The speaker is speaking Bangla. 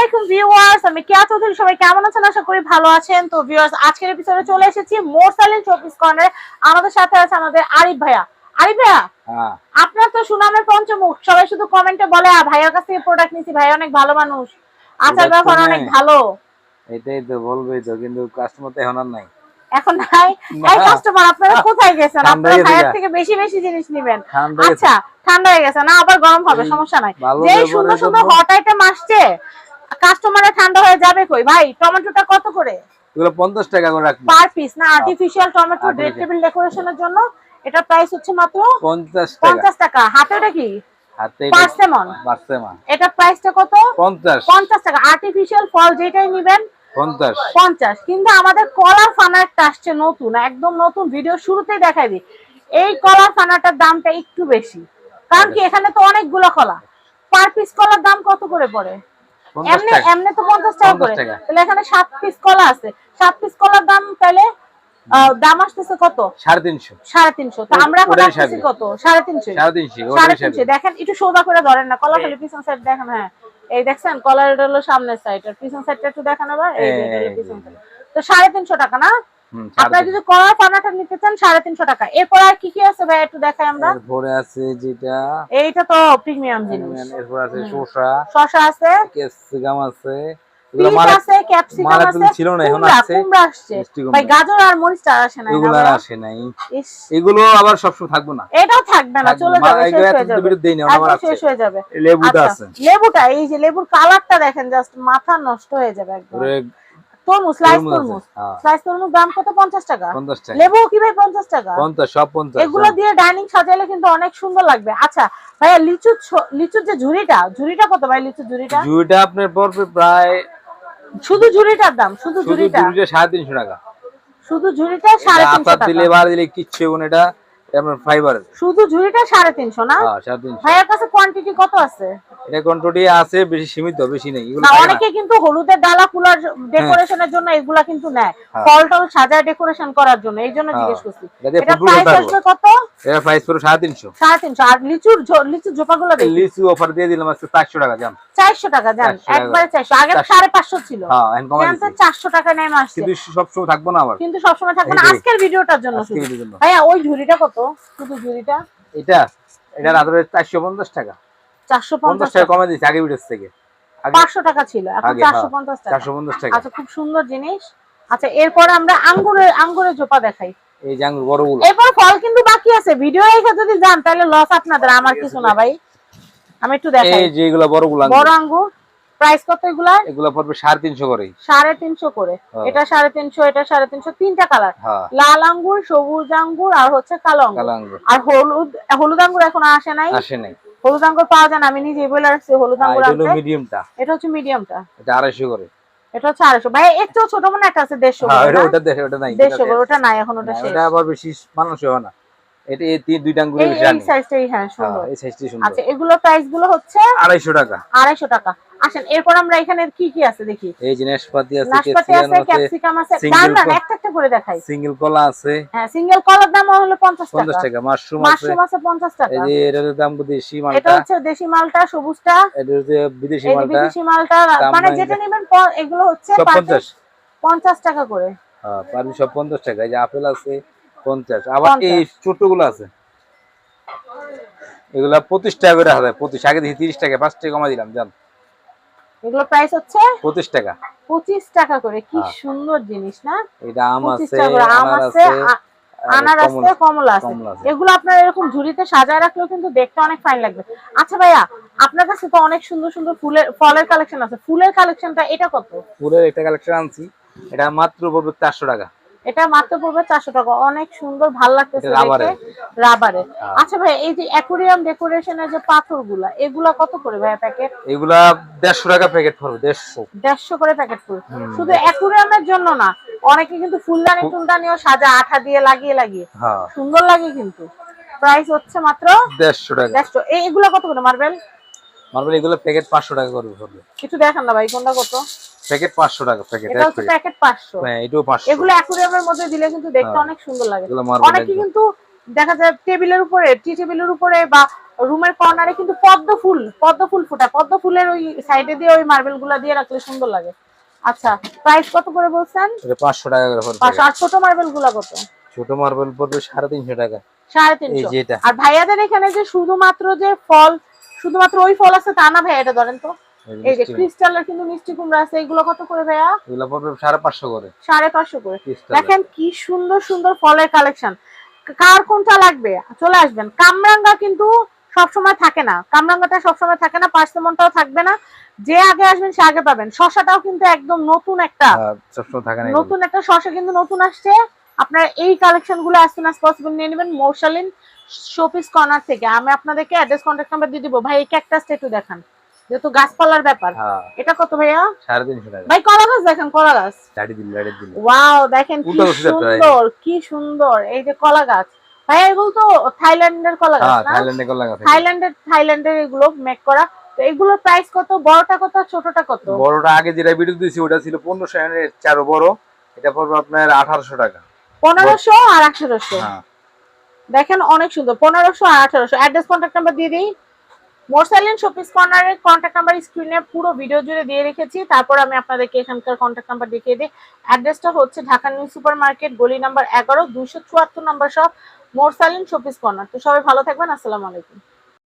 আলাইকুম ভিউয়ার্স আমি কেয়া চৌধুরী সবাই কেমন আছেন? আশা করি ভালো আছেন। তো ভিউয়ার্স আজকের এপিসোডে চলে এসেছি মোরসালিন শপিস কর্নারে আমাদের সাথে আছে আমাদের আরিফ ভাইয়া। আরিফ ভাইয়া হ্যাঁ। আপনার তো সুনামের পঞ্চমুখ। সবাই শুধু কমেন্টে বলে "আ, ভাইয়ার কাছ থেকে প্রোডাক্ট নিছি ভাই অনেক ভালো মানুষ। আচার ব্যবহার অনেক ভালো। এটাই তো বলবেই তো কিন্তু কাস্টমার তো এখন আর নাই। এখন নাই? এই কাস্টমার আপনারা কোথায় গেছেন? ঠান্ডা আপনারা ভাইয়ার থেকে বেশি বেশি জিনিস নেবেন। আচ্ছা ঠান্ডা হয়ে গেছে। না আবার গরম হবে সমস্যা নাই। যে সুন্দর সুন্দর হট আইটেম আসছে কাস্টমারের ঠান্ডা হয়ে যাবে কই? ভাই টমেটোটা কত করে? এগুলো পঞ্চাশ টাকা করে রাখব। পার পিস না আর্টিফিশিয়াল টমেটো Artificial। টেবিল ডেকোরেশনের জন্য এটা প্রাইস হচ্ছে মাত্র পঞ্চাশ টাকা। পঞ্চাশ টাকা। হাতেটা কি? পার্সেমন এটা প্রাইসটা কত? পঞ্চাশ। পঞ্চাশ টাকা। আর্টিফিশিয়াল ফল যেটাই নিবেন পঞ্চাশ। পঞ্চাশ। কিন্তু আমাদের কলার ফানারটা আসছে নতুন একদম নতুন। ভিডিও শুরুতেই দেখাই দিই এই কলার ফানাটার দামটা একটু বেশি। কারণ কি এখানে তো অনেকগুলো কলা। পার পিস কলার দাম কত করে পড়ে? এমনি এমনি তো পঞ্চাশ টাকা করে। তাহলে এখানে সাত পিস কলা আছে। সাত পিস কলার দাম তাহলে দাম আসতেছে কত? সাড়ে তিনশো। সাড়ে তিনশো। তো আমরা এখন আসতেছি সাড়ে। কত? সাড়ে তিনশো। সাড়ে তিনশো সাড়ে ওটাই তিনশো। সাড়ে দেখেন একটু সোজা করে ধরেন না। কলা খালি পিছন সাইড দেখেন হ্যাঁ। এই দেখছেন কলার হলো সামনের সাইড আর পিছন সাইডটা একটু দেখান আবার। এই যে এটা হলো এই পিছন সাইড তো সাড়ে তিনশো টাকা না? আপনারা যদি কলার পানাটা নিতে চান সাড়ে তিনশো টাকা। এরপর আর কি কি আছে ভাই একটু দেখাই আমরা? এরপরে আছে যেটা এইটা তো প্রিমিয়াম জিনিস। এরপর আছে শসা। শশা আছে। ক্যাপসিকাম আছে। এগুলো আছে ক্যাপসিকাম আছে। ছিল না, এখন কুমড়া, আসছে। কুমড়া আসছে। মিষ্টি কুমড়া। ভাই গাজর আর মরিচটা আর আসে না এগুলো আর আসে নাই। ইস। এগুলো আবার সবসময় থাকব না। এটাও থাকবে না চলে যাবে লেবুটা আচ্ছা, আছে। লেবুটা এই যে লেবুর কালারটা দেখেন জাস্ট মাথা নষ্ট হয়ে যাবে একদম। তরমুজ স্লাইস তরমুজ তরমুজ। হ্যাঁ। স্লাইস তরমুজ দাম কত? পঞ্চাশ টাকা। পঞ্চাশ টাকা। লেবু কি ভাই পঞ্চাশ টাকা? পঞ্চাশ সব পঞ্চাশ এগুলো দিয়ে ডাইনিং সাজাইলে কিন্তু অনেক সুন্দর লাগবে। আচ্ছা ভাইয়া লিচু লিচুর যে ঝুড়িটা ঝুড়িটা কত ভাই ঝুড়িটা? জুইটা আপনার পড়বে প্রায় শুধু ঝুড়িটার দাম শুধু ঝুড়িটা? সাড়ে তিনশো টাকা। শুধু ঝুড়িটা সাড়ে এটা তিনশো দিলে টাকা। বার দিলে কিচ্ছু এবং এটা আপনার ফাইবার শুধু ঝুড়িটা সাড়ে তিনশো না? হ্যাঁ সাড়ে তিনশো। ভাইয়ার কাছে কোয়ান্টিটি কত আছে? এটা কন্ট্রোটি আছে বেশি সীমিত বেশি নেই এগুলো। অনেকে কিন্তু হলুদের ডালা কুলার ডেকোরেশনের জন্য এগুলা কিন্তু নেয়। হ্যাঁ। ফল টল সাজায় ডেকোরেশন করার জন্য এই জন্য হ্যাঁ। জিজ্ঞেস করছি। এটা প্রাইস আসবে কত? এটা প্রাইস তিনশো। সাড়ে তিনশো। আর লিচুর লিচুর ঝোপাগুলো দেখি। লিচু অফার দিয়ে দিলাম আজকে চারশো টাকা জান। 400 টাকা। একবারে চারশো। আগে তো চারশো। সাড়ে পাঁচশো ছিল। হ্যাঁ এখন কমাই এখন তো দিচ্ছি চারশো টাকা নেমে আসছে। কিন্তু সবসময় থাকব না আবার। কিন্তু সবসময় থাকবে না। আজকের ভিডিওটার জন্য। ভাইয়া ওই ঝুড়িটা কত? শুধু ঝুড়িটা? এটা এটা রাত্রে চারশো পঞ্চাশ টাকা। চারশো পঞ্চাশ পঞ্চাশ টাকা টাকা। কমে দিচ্ছি আগে ভিডিওর থেকে। পাঁচশো টাকা ছিল এখন চারশো হ্যাঁ, পঞ্চাশ টাকা। চারশো পঞ্চাশ টাকা। আচ্ছা খুব সুন্দর জিনিস। আচ্ছা এরপরে আমরা আঙ্গুরের আঙ্গুরের জোপা দেখাই। এই যে আঙুর বড়গুলো। এরপর ফল কিন্তু বাকি আছে। ভিডিও যদি যান তাহলে লস আপনাদের আমার কিছু না ভাই। আমি একটু দেখাই। এই যে এগুলো বড়গুলো বড় আঙ্গুর। প্রাইস কত এগুলার? এগুলো পড়বে সাড়ে তিনশো করে। সাড়ে তিনশো করে। হ্যাঁ। এটা সাড়ে তিনশো এটা সাড়ে তিনশো। তিনটা কালার। হ্যাঁ। লাল আঙ্গুর সবুজ আঙ্গুর আর হচ্ছে কালো আঙ্গুর। কালো আঙ্গুর। আর হলুদ হলুদ আঙ্গুর এখন আসে নাই। আসে নাই। হলুদ আঙ্গুর পাওয়া যায় না আমি নিজে বলে রাখছি হলুদ আঙ্গুর এটা হলো মিডিয়ামটা এটা হচ্ছে মিডিয়ামটা এটা আড়াইশো করে। এটা হচ্ছে আড়াইশো। ভাই এর চেয়েও ছোট মনে একটা আছে দেড়শো হ্যাঁ করে ওটা? ওটা দেখে ওটা নাই দেড়শো করে ওটা নাই এখন ওটা না, শেষ। এটা আবার বেশি মানুষ হয় না। এটা এই তিন দুইটা আঙ্গুরের বেশি এই সাইজটাই হ্যাঁ সুন্দর। হ্যাঁ, এই সাইজটি সুন্দর। আচ্ছা এগুলো প্রাইসগুলো হচ্ছে আড়াইশো টাকা। আড়াইশো টাকা। আসেন এরপর আমরা এখানে কি কি আছে দেখি? এই যে নাশপাতি আছে নাশপাতি আছে ক্যাপসিকাম আছে single দাম না কল- একটা একটা করে দেখাই। সিঙ্গেল কলা আছে। হ্যাঁ সিঙ্গেল কলার দাম হলো পঞ্চাশ পঞ্চাশ টাকা টাকা মাশরুম আছে। মাশরুম আছে পঞ্চাশ টাকা। এই যে এটার দাম দেশি এটা মালটা হচ্ছে দেশি মালটা সবুজটা। এটা হচ্ছে বিদেশি মালটা। বিদেশি মালটা মানে যেটা নেবেন এগুলো হচ্ছে সব per পঞ্চাশ। piece পঞ্চাশ টাকা করে। হ্যাঁ সব পঞ্চাশ টাকা। এই যে আপেল আছে পঞ্চাশ। আবার এই ছোটগুলো আছে। এগুলা পঁচিশ টাকা করে হাজার পঁচিশ। আগে দেখি তিরিশ টাকা পাঁচ টাকা কমাই দিলাম জান। এগুলো প্রাইস হচ্ছে পঁচিশ টাকা। পঁচিশ টাকা করে। কি হ্যাঁ। সুন্দর জিনিস না? এটা আম আছে আম আছে আনার আছে কমলা আছে। এগুলো আপনার এরকম ঝুড়িতে সাজায় রাখলেও কিন্তু দেখতে অনেক ফাইন লাগবে। আচ্ছা ভাইয়া আপনার কাছে তো অনেক সুন্দর সুন্দর ফুলের ফলের কালেকশন আছে। ফুলের কালেকশনটা এটা কত? ফুলের একটা কালেকশন আনছি। এটা মাত্র পড়বে চারশো টাকা। এটা মাত্র পড়বে চারশো টাকা। অনেক সুন্দর ভালো লাগতেছে রাবারে। হ্যাঁ। আচ্ছা ভাই এই যে অ্যাকুরিয়াম ডেকোরেশনের যে পাথরগুলা এগুলা কত করে ভাই প্যাকেট? এগুলা দেড়শো টাকা প্যাকেট পড়বে দেড়শো। দেড়শো করে প্যাকেট ফুল শুধু অ্যাকুরিয়ামের জন্য না অনেকে কিন্তু ফুলদানি টুলদানিও সাজা আঠা দিয়ে লাগিয়ে লাগিয়ে। হ্যাঁ। সুন্দর লাগে কিন্তু। প্রাইস হচ্ছে মাত্র দেড়শো টাকা। দেড়শো। এগুলা কত করে মার্বেল? মার্বেল এগুলো প্যাকেট পাঁচশো টাকা করবে পড়বে কিছু দেখান না ভাই কোনটা কত? প্যাকেট পাঁচশো টাকা প্যাকেট এটা হচ্ছে প্যাকেট পাঁচশো। হ্যাঁ এটাও পাঁচশো। এগুলো অ্যাকুরিয়ামের মধ্যে দিলে কিন্তু দেখতে হ্যাঁ। অনেক সুন্দর লাগে। এগুলো মার্বেল অনেকে কিন্তু দেখা যায় টেবিলের উপরে টি টেবিলের উপরে বা রুমের কর্নারে কিন্তু পদ্ম ফুল পদ্ম ফুল ফোটা পদ্ম ফুলের ওই সাইডে দিয়ে ওই মার্বেলগুলা দিয়ে রাখলে সুন্দর লাগে। আচ্ছা প্রাইস কত করে বলছেন? এটা পাঁচশো টাকা করে পড়বে। আর ছোট মার্বেলগুলা কত? ছোট মার্বেল পড়বে সাড়ে তিনশো টাকা। সাড়ে এই তিনশো যে এটা। আর ভাইয়াদের এখানে যে শুধুমাত্র যে ফল শুধুমাত্র ওই ফল আছে তা না ভাইয়া এটা ধরেন তো। এই যে ক্রিস্টালের কিন্তু মিষ্টি কুমড়া আছে এগুলো কত করে ভাইয়া? এগুলো পড়বে সাড়ে পাঁচশো করে। সাড়ে পাঁচশো করে। দেখেন কি সুন্দর সুন্দর ফলের কালেকশন কার কোনটা লাগবে? চলে আসবেন। কামরাঙ্গা কিন্তু সবসময় থাকে না। কামরাঙ্গাটা সবসময় থাকে না পার্সেমনটাও থাকবে না। যে আগে আসবেন সে আগে পাবেন। শশাটাও কিন্তু একদম নতুন একটা না নতুন একটা শশা কিন্তু নতুন আসছে। আপনারা এই কালেকশনগুলো as soon as possible নিয়ে নেবেন। মৌশালিন শোপিস কর্নার থেকে। আমি আপনাদেরকে অ্যাড্রেস কন্ট্যাক্ট নাম্বার দিয়ে দিব। ভাই এই ক্যাকটাসটা একটু দেখান। যেহেতু গাছপালার ব্যাপার। হ্যাঁ। এটা কত ভাইয়া? ভাই কলা গাছ দেখেন কলা গাছ। ওয়াও দেখেন কি। সুন্দর কি সুন্দর। এই যে কলা গাছ। ভাই এগুলো তো থাইল্যান্ডের কলা গাছ হ্যাঁ না? কলা গাছ। থাইল্যান্ডের থাইল্যান্ডের এগুলো মেক করা। তো এগুলোর প্রাইস কত? বড়টা কত ছোটটা কত? বড়টা আগে যেটা ভিডিও দিয়েছি ওটা ছিল পনেরোশো এর চারো বড়। এটা পড়বে আপনার আঠারোশো টাকা। পনেরোশো আর আঠারোশো। হ্যাঁ। দেখেন অনেক সুন্দর পনেরোশো আর আঠারোশো। অ্যাড্রেস কন্ট্যাক্ট নাম্বার দিয়ে দিই। মোরসালিন শপিস কর্নারের কন্ট্যাক্ট নাম্বার স্ক্রিনে পুরো ভিডিও জুড়ে দিয়ে রেখেছি। তারপর আমি আপনাদেরকে এখানকার কন্ট্যাক্ট নাম্বার দেখিয়ে দিই। অ্যাড্রেসটা হচ্ছে ঢাকা নিউ সুপার মার্কেট গলি নাম্বার এগারো দুশো চুয়াত্তর নাম্বার সব মোরসালিন শপিস কর্নার তো সবাই ভালো থাকবেন আসসালামু আলাইকুম।